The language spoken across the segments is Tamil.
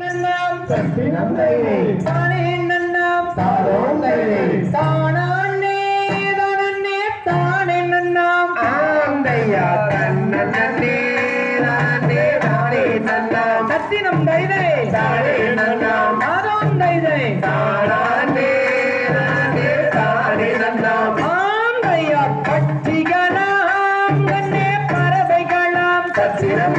நன்னாம் சத்திரம் தைரே தானே நன்னாம் தாரோம் தைரே தானே தானே தானே நன்னாம் ஆந்தையா தன்னே நானே நானே நன்னாம் சத்தினம் தைதை தானே நன்னாம் தாதோம் தைதை தானே தானே நன்னாம் ஆந்தையா பட்சிகளாம் கண்ணே பறவைகளாம். சத்திரம்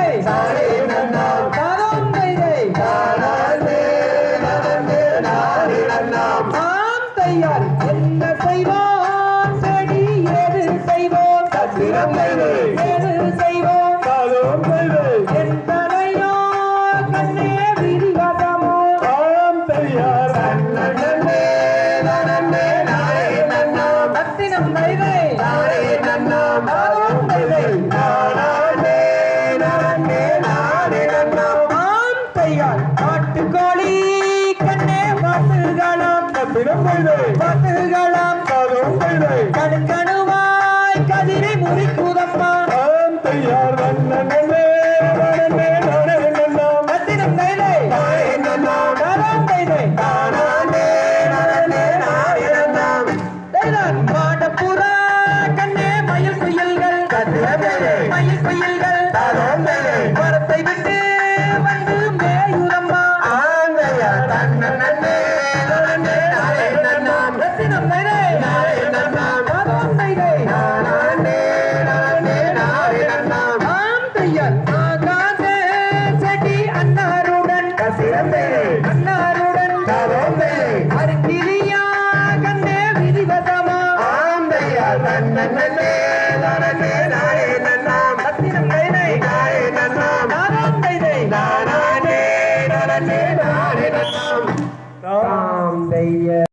தையார் என்ன செய்வோம் செடி ஏது செய்வோம் சத்திரம் தைரே ஏது செய்வோம் என் தலையோ கண்ணே விரிவாதமோ ஆம் தையார் தன்னே நானே நானே நன்னாம் சத்தினம் தைதை தைதை தானே நன்னாம் தாராம் தைதை தானே நானே நானே நன்னாம் தைதான் மாடப்புறா கண்ணே மயில் குயில்கள். சத்திரம் தைரே மயில் குயில்கள். சிறந்தே அன்னாருடன் கலந்தே அருக்கிரியா கண்டே விதிவதமா ஆந்தையா நன்ன நன்னே நரனே நாரே நன்னாம் சத்தினம் நைனை நாரே நன்னாம் நாராம் நைனை நாரானே நரனே நாரே நன்னாம் ராம் தைய